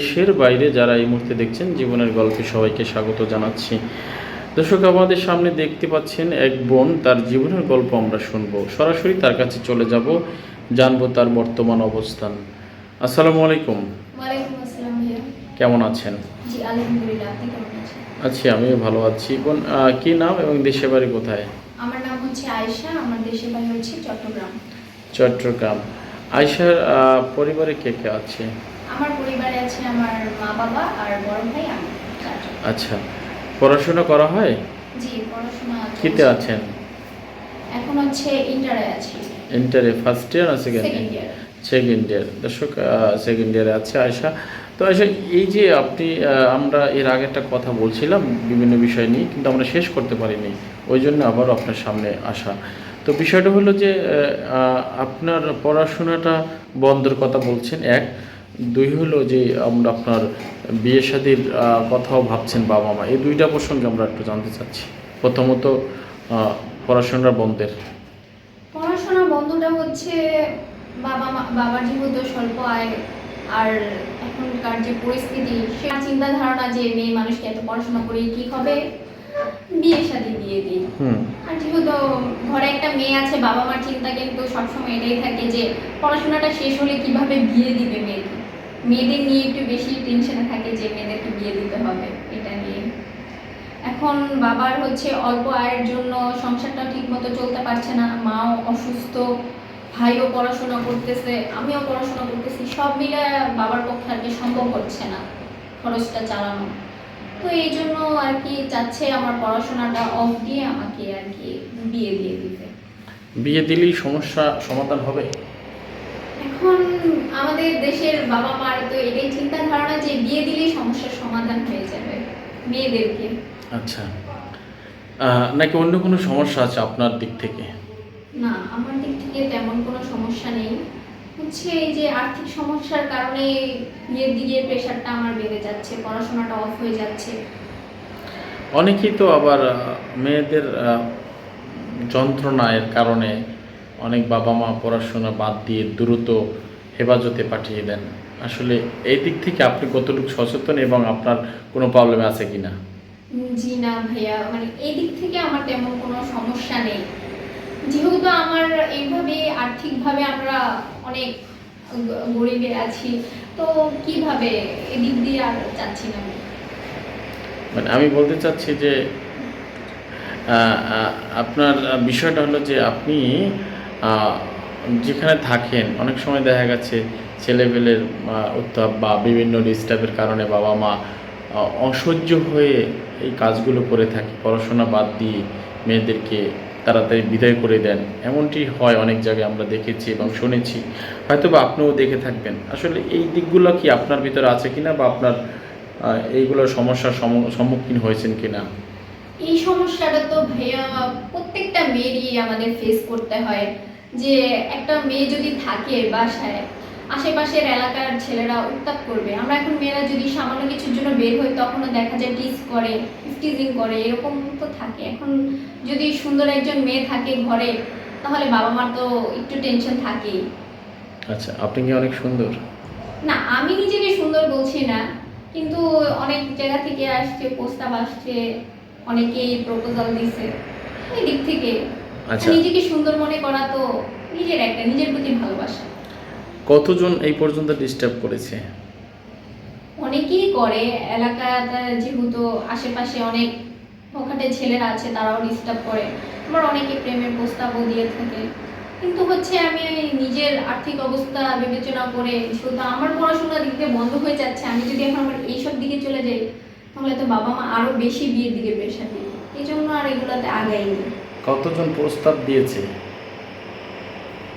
দেশের বাইরে যারা এই মুহূর্তে দেখছেন জীবনের গল্পে সবাইকে স্বাগত জানাচ্ছি। দর্শক আমাদের সামনে দেখতে পাচ্ছেন এক বোন তার জীবনের গল্প আমরা শুনব। সরাসরি তার কাছে চলে যাব জানব তার বর্তমান অবস্থান। আসসালামু আলাইকুম। কেমন আছেন? আছি আমিও ভালো আছি। বোন কি নাম এবং দেশের বাড়ি কোথায়? আমার নাম হচ্ছে আয়েশা আমার দেশের বাড়ি হচ্ছে চট্টগ্রাম। চট্টগ্রাম। আয়সার আহ, পরিবারে কে কে আছে? আমার পরিবারে আছে আমার মা বাবা আর বড় ভাই আমি আচ্ছা পড়াশোনা করা হয়? জি পড়াশোনা কিতে আছেন? এখন হচ্ছে ইন্টারে আছি। ইন্টারে ফার্স্ট ইয়ার না সেকেন্ড ইয়ার সেকেন্ড ইয়ার দর্শক সেকেন্ড ইয়ারে আছে আয়সা তো আয়সা এই যে আপনি আমরা এর আগে একটা কথা বলছিলাম বিভিন্ন বিষয় নিয়ে কিন্তু আমরা শেষ করতে পারিনি। ওই জন্য আবার আপনার সামনে আসা। তো বিষয়টা হলো যে আপনার পড়াশোনাটা বন্ধের কথা বলছেন এক। দুই হলো যে আমরা আপনার বিয়ে শাদির কথাও ভাবছেন বাবা মা। এই দুইটা প্রসঙ্গে আমরা একটু জানতে চাচ্ছি। প্রথমত পড়াশোনার বন্ধের। পড়াশোনা বন্ধটা হচ্ছে বাবা মা বাবার যেহেতু স্বল্প আয় আর এখনকার যে পরিস্থিতি সে চিন্তা ধারণা যে মেয়ে মানুষকে এত পড়াশোনা করে কি হবে? বিয়ে শাদী দিয়ে দিই। আর যেহেতু ঘরে একটা মেয়ে আছে বাবা মার চিন্তা কিন্তু সবসময় এটাই থাকে যে পড়াশোনাটা শেষ হলে কীভাবে বিয়ে দিবে মেয়েকে? মেয়েদের নিয়ে একটু বেশি টেনশনে থাকে যে মেয়েদেরকে বিয়ে দিতে হবে, এটা নিয়ে। এখন বাবার হচ্ছে অল্প আয়ের জন্য সংসারটা ঠিক মতো চলতে পারছে না, মাও অসুস্থ, ভাইও পড়াশোনা করতেছে, আমিও পড়াশোনা করতেছি, সব মিলে বাবার পক্ষে আর কি সম্ভব হচ্ছে না খরচটা চালানো। তো এই জন্য আর কি চাচ্ছে আমার পড়াশোনাটা অফ দিয়ে আমাকে আর কি বিয়ে দিয়ে দিতে। বিয়ে দিলেই সমস্যা সমাধান হবে? এখন আমাদের দেশের বাবা মার তো এটাই চিন্তা ধারণা যে বিয়ে দিলেই সমস্যার সমাধান হয়ে যাবে মেয়েদেরকে। আচ্ছা। নাকি অন্য কোনো সমস্যা আছে আপনার দিক থেকে? না আমার দিক থেকে তেমন কোনো সমস্যা নেই। হচ্ছে এই যে আর্থিক সমস্যার কারণে বিয়ের দিকে প্রেশারটা আমার বেড়ে যাচ্ছে পড়াশোনাটা অফ হয়ে যাচ্ছে। অনেকেই তো আবার মেয়েদের আহ, যন্ত্রণার কারণে অনেক বাবা মা পড়াশোনা বাদ দিয়ে দ্রুত হেফাজতে পাঠিয়ে দেন। আসলে এই দিক থেকে আপনি কতটুকু সচেতন এবং আপনার কোনো প্রবলেম আছে কি না জি না ভাইয়া মানে এই দিক থেকে আমার তেমন কোনো সমস্যা নেই। যেহেতু আমার এইভাবে আর্থিকভাবে আমরা অনেক গরিবে আছি তো কীভাবে এদিক দিয়ে আর চাচ্ছি না মানে আমি বলতে চাচ্ছি যে আপনার বিষয়টা হলো যে আপনি যেখানে থাকেন অনেক সময় দেখা গেছে ছেলেপেলের উত্তাপ বা বিভিন্ন ডিস্টার্বের কারণে বাবা মা অসহ্য হয়ে এই কাজগুলো করে থাকে। পড়াশোনা বাদ দিয়ে মেয়েদেরকে তাড়াতাড়ি বিদায় করে দেন। এমনটি হয় অনেক জায়গায় আমরা দেখেছি এবং শুনেছি। হয়তো বা আপনিও দেখে থাকবেন। আসলে এই দিকগুলো কি আপনার ভিতরে আছে কিনা বা আপনার আহ, এইগুলোর সমস্যার সম্মুখীন হয়েছেন কিনা? এই সমস্যাটা তো ভাইয়া প্রত্যেকটা মেয়েরই আমাদের ফেস করতে হয়। যে একটা মেয়ে যদি থাকে বাসায় আশেপাশের এলাকার ছেলেরা উত্তাপ করবে। আমরা এখন মেয়েরা যদি সামান্য কিছুর জন্য বের হই তখনও দেখা যায় টিস করে টিজিং করে এরকম তো থাকে। এখন যদি সুন্দর একজন মেয়ে থাকে ঘরে তাহলে বাবা মার তো একটু টেনশন থাকেই। আচ্ছা আপনি কি অনেক সুন্দর? না আমি নিজেকে সুন্দর বলছি না কিন্তু অনেক জায়গা থেকে আসছে প্রস্তাব আসছে অনেকেই প্রপোজাল দিছে। এই দিক থেকে নিজেকে সুন্দর মনে করা তো নিজের একটা নিজের প্রতি ভালোবাসা। কতজন এই পর্যন্ত ডিস্টার্ব করেছে? অনেকেই করে এলাকাতে যেহেতু আশেপাশে অনেক ওখানে ছেলেরা আছে তারাও ডিস্টার্ব করে। আমার অনেকে প্রেমের প্রস্তাবও দিয়ে থাকে। কিন্তু হচ্ছে আমি নিজের আর্থিক অবস্থা বিবেচনা করে শুধু আমার পড়াশোনা দিক দিয়ে বন্ধ হয়ে যাচ্ছে আমি যদি এখন আমার এইসব দিকে চলে যাই তাহলে তো বাবা মা আরও বেশি বিয়ের দিকে প্রেশার দিবে। এই জন্য আর এগুলোতে আগাইনি। কতজন প্রস্তাব দিয়েছে?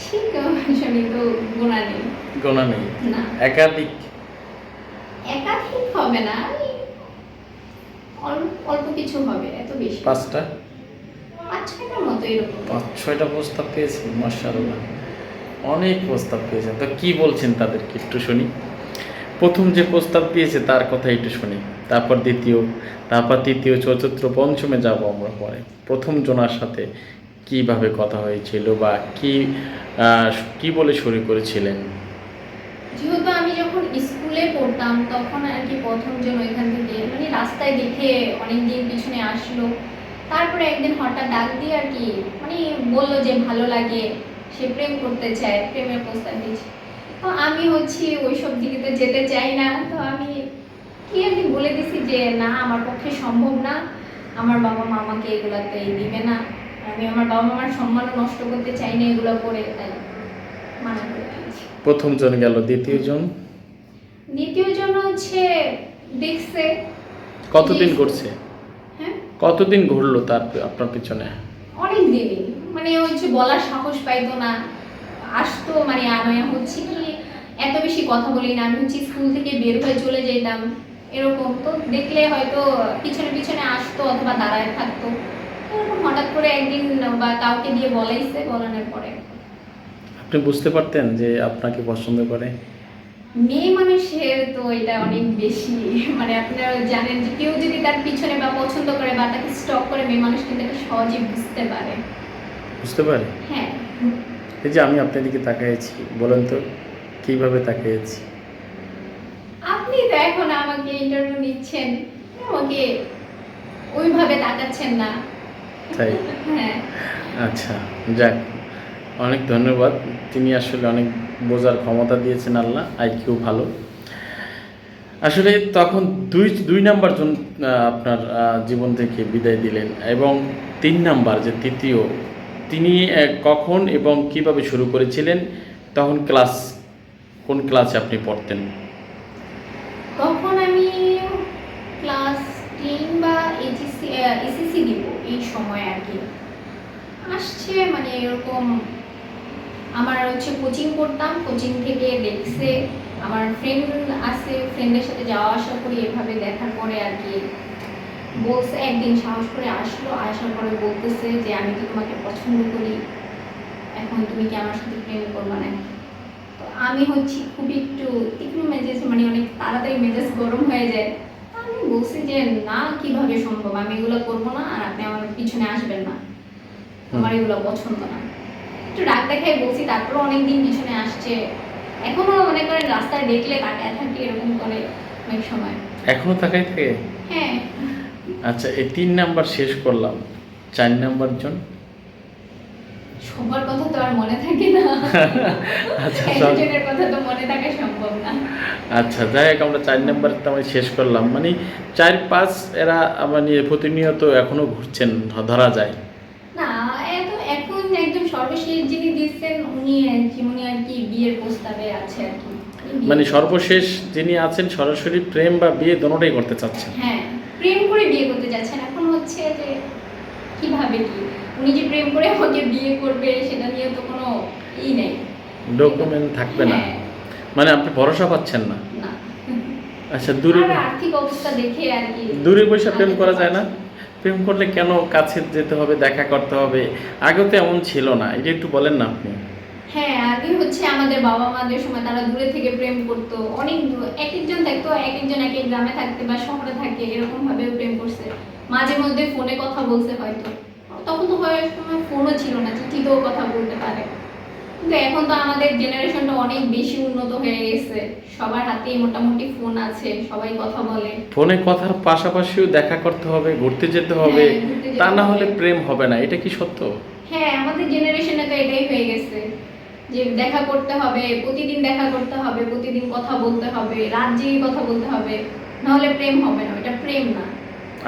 ঠিক আসলে তো গোনা নেই। গোনা নেই? না। একাধিক? একাধিক হবে না অল্প কিছু হবে এত বেশি। পাঁচটা? পাঁচ ছয়টার মতো এরকম। পাঁচ ছয়টা প্রস্তাব মার্শাল্লাহ অনেক প্রস্তাব পেয়েছেন তো কি বলছেন তাদেরকে একটু শুনি। প্রথম যে প্রস্তাব দিয়েছে তার কথা একটু শুনি। তারপর দ্বিতীয়, তারপর তৃতীয়, চতুর্থ, পঞ্চমে যাব আমরা পরে। প্রথম জনার সাথে কীভাবে কথা হয়েছিল বা কি কি বলে শুরু করেছিলেন? যেহেতু আমি যখন স্কুলে পড়তাম তখন আর কি প্রথম জন ওইখান থেকে মানে রাস্তায় দেখে অনেক দিন পিছনে আসলো। তারপরে একদিন হঠাৎ ডাক দিয়ে আর কি মানে বলল যে ভালো লাগে, সে প্রেম করতে চায়, প্রেমের প্রস্তাব দিচ্ছে তো আমি হচ্ছি ওইসব দিকে তো যেতে চাই না, তো আমি কি কি বলে দিছি যে না আমার পক্ষে সম্ভব না। আমার বাবা মা আমাকে এগুলাতে দিবে না। আমি আমার বাবা মার সম্মানও নষ্ট করতে চাই না এগুলো করে। তাই মানা করে প্রথম জন গেল দ্বিতীয় জন? দ্বিতীয় জন হচ্ছে দেখছে। কতদিন করছে হ্যাঁ? কতদিন ঘুরলো তার আপনার পিছনে? অনেক দিনই। মানে হচ্ছে বলার সাহস পাইতো না। আসতো মানে আমি হচ্ছে কি এত বেশি কথা বলি না। আমি হচ্ছে স্কুল থেকে বের হয়ে চলে যেতাম। এরকম। তো দেখলে হয়তো পিছনে পিছনে আসতো অথবা দাঁড়ায় থাকতো। এরকম হঠাৎ করে একদিন বা কাউকে দিয়ে বলাইছে বলানোর পরে। আপনি বুঝতে পারতেন যে আপনাকে পছন্দ করে? মেয়ে মানুষের তো এটা অনেক বেশি। মানে আপনারা জানেন যে কেউ যদি তার পিছনে বা পছন্দ করে বা তাকে স্টক করে মেয়ে মানুষ কিন্তু এটা সহজে বুঝতে পারে। বুঝতে পারে? হ্যাঁ। এই যে আমি আপনার দিকে তাকিয়েছি বলেন তো কীভাবে তাকিয়েছি আপনি তো এখন আমাকে ইন্টারভিউ নিচ্ছেন। আমাকে ওইভাবে তাকাচ্ছেন না। তাই? হ্যাঁ। আচ্ছা যাক। অনেক ধন্যবাদ। তিনি আসলে অনেক বোঝার ক্ষমতা দিয়েছেন আল্লাহ আইকিউ ভালো। আসলে তখন দুই দুই নাম্বার জন আপনার জীবন থেকে বিদায় দিলেন এবং তিন নাম্বার যে তৃতীয় তিনি কখন এবং কীভাবে শুরু করেছিলেন তখন ক্লাস কোন ক্লাসে আপনি পড়তেন? তখন আমি ক্লাস টেন বা এইচএসসি এসএসসি দিব এই সময় আর কি। আসছে মানে এরকম আমার হচ্ছে কোচিং করতাম কোচিং থেকে দেখছে, আমার ফ্রেন্ড আছে ফ্রেন্ডের সাথে যাওয়া আসা করি, এভাবে দেখার পরে আর কি বলছে, একদিন সাহস করে আসলো, আসার পরে বলতেছে যে, আমি তো তোমাকে পছন্দ করি? এখন তুমি কি আমার সাথে প্রেম করবে নাকি? আমি হচ্ছি খুব একটু তীক্ষ্ণ মেজাজ মানে অনেক তাড়াতাড়ি মেজাজ গরম হয়ে যায়। আমি বলছি যে না কীভাবে সম্ভব? আমি এগুলো করব না আর আপনি আমার পিছনে আসবেন না। আমার এগুলো পছন্দ না। একটু রাগ দেখাই বলছি তারপর অনেকদিন পিছনে আসছে। এখনও মনে করেন রাস্তায় দেখলে তাকায় থাকে এরকম করে অনেক সময়। এখনও তাকাই থাকে? হ্যাঁ। আচ্ছা এই তিন নাম্বার শেষ করলাম। চার নাম্বার জন? সবার কথা তো আর মনে থাকে না। আচ্ছা একজনের কথা তো মনে থাকা সম্ভব না। আচ্ছা যাই হোক আমরা চার নাম্বার আমি শেষ করলাম। মানে চার পাঁচ এরা মানে প্রতিনিয়ত এখনও ঘুরছেন ধরা যায়। না এত এখন একদম সর্বশেষ যিনি দিচ্ছেন উনি উনি আর কি বিয়ের প্রস্তাবে আছে আর কি। মানে সর্বশেষ যিনি আছেন সরাসরি প্রেম বা বিয়ে দোনোটাই করতে চাচ্ছেন। হ্যাঁ প্রেম করে বিয়ে করতে যাচ্ছেন। এখন হচ্ছে যে কীভাবে কি উনি যে প্রেম করে আমাকে বিয়ে করবে সেটা নিয়ে তো কোনো ই নেই। ডকুমেন্ট থাকবে না। হ্যাঁ, মানে আপনি ভরসা পাচ্ছেন না। আচ্ছা দূরে আর্থিক অবস্থা দেখে আর কি দূরে বসে প্রেম করা যায় না। প্রেম করলে কেন কাছে যেতে হবে দেখা করতে হবে? আগেও তো এমন ছিল না। এটা একটু বলেন না আপনি। হ্যাঁ আগে হচ্ছে আমাদের বাবা মাদের সময় তারা দূরে থেকে প্রেম করতো। অনেক দূর- এক একজন থাকতো এক একজন এক এক গ্রামে থাকতে বা শহরে থাকে এরকম ভাবে প্রেম করছে। মাঝে মধ্যে ফোনে কথা বলছে হয়তো। তখন তো হয় সময় ফোনও ছিল না চিঠিতেও কথা বলতে পারে। কিন্তু এখন তো আমাদের জেনারেশনটা অনেক বেশি উন্নত হয়ে গেছে। সবার হাতেই মোটামুটি ফোন আছে সবাই কথা বলে। ফোনে কথার পাশাপাশিও দেখা করতে হবে ঘুরতে যেতে হবে। হ্যাঁ, যেতে তা না হলে প্রেম হবে না এটা কি সত্য? হ্যাঁ আমাদের জেনারেশনে তো এটাই হয়ে গেছে। যে দেখা করতে হবে প্রতিদিন দেখা করতে হবে প্রতিদিন কথা বলতে হবে রাত জেগে কথা বলতে হবে। না হলে প্রেম হবে না এটা প্রেম না।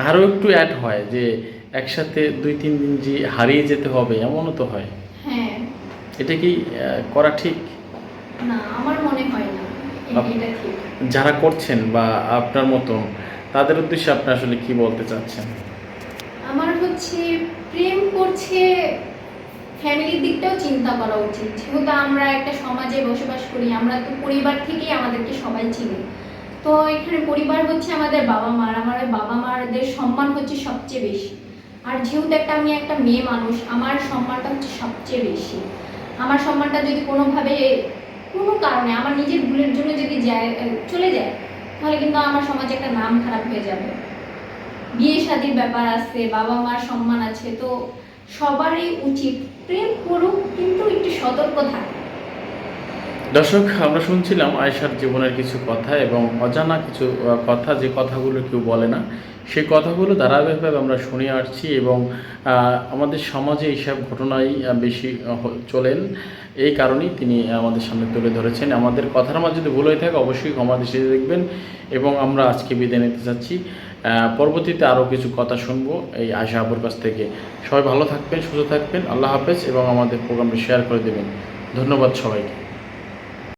আরও একটু অ্যাড হয় যে একসাথে দুই তিন দিন যে হারিয়ে যেতে হবে এমনও তো হয়। হ্যাঁ। এটা কি করা ঠিক? না আমার মনে হয় না। এটা ঠিক। যারা করছেন বা আপনার মতো তাদের উদ্দেশ্যে আপনি আসলে কি বলতে চাচ্ছেন? আমার হচ্ছে প্রেম করছে ফ্যামিলির দিকটাও চিন্তা করা উচিত। যেহেতু আমরা একটা সমাজে বসবাস করি আমরা তো পরিবার থেকেই আমাদেরকে সবাই চিনি। তো এখানে পরিবার হচ্ছে আমাদের বাবা মার আমার বাবা মারদের সম্মান হচ্ছে সবচেয়ে বেশি। আর যেহেতু একটা আমি একটা মেয়ে মানুষ, আমার সম্মানটা হচ্ছে সবচেয়ে বেশি। আমার সম্মানটা যদি কোনোভাবে, কোনো কারণে আমার নিজের ভুলের জন্য যদি যায় চলে যায়, তাহলে কিন্তু আমার সমাজে একটা নাম খারাপ হয়ে যাবে। বিয়ে শাদির ব্যাপার আছে, বাবা মার সম্মান আছে, তো সবারই উচিত প্রেম করুক, কিন্তু একটু সতর্ক থাকে। দর্শক, আমরা শুনছিলাম আয়সার জীবনের কিছু কথা এবং অজানা কিছু কথা, যে কথাগুলো কেউ বলে না। সেই কথাগুলো ধারাবাহিকভাবে আমরা শুনে আসছি এবং আমাদের সমাজে এইসব ঘটনাই বেশি চলেন। এই কারণেই তিনি আমাদের সামনে তুলে ধরেছেন। আমাদের কথার মাঝে যদি ভুল হয়ে থাকে, অবশ্যই ক্ষমা দৃষ্টিতে দেখবেন এবং আমরা আজকে বিদায় নিতে চাচ্ছি। পরবর্তীতে আরও কিছু কথা শুনব এই আয়সা আপুর কাছ থেকে। সবাই ভালো থাকবেন, সুস্থ থাকবেন। আল্লাহ হাফেজ এবং আমাদের প্রোগ্রামটি শেয়ার করে দেবেন। ধন্যবাদ সবাইকে।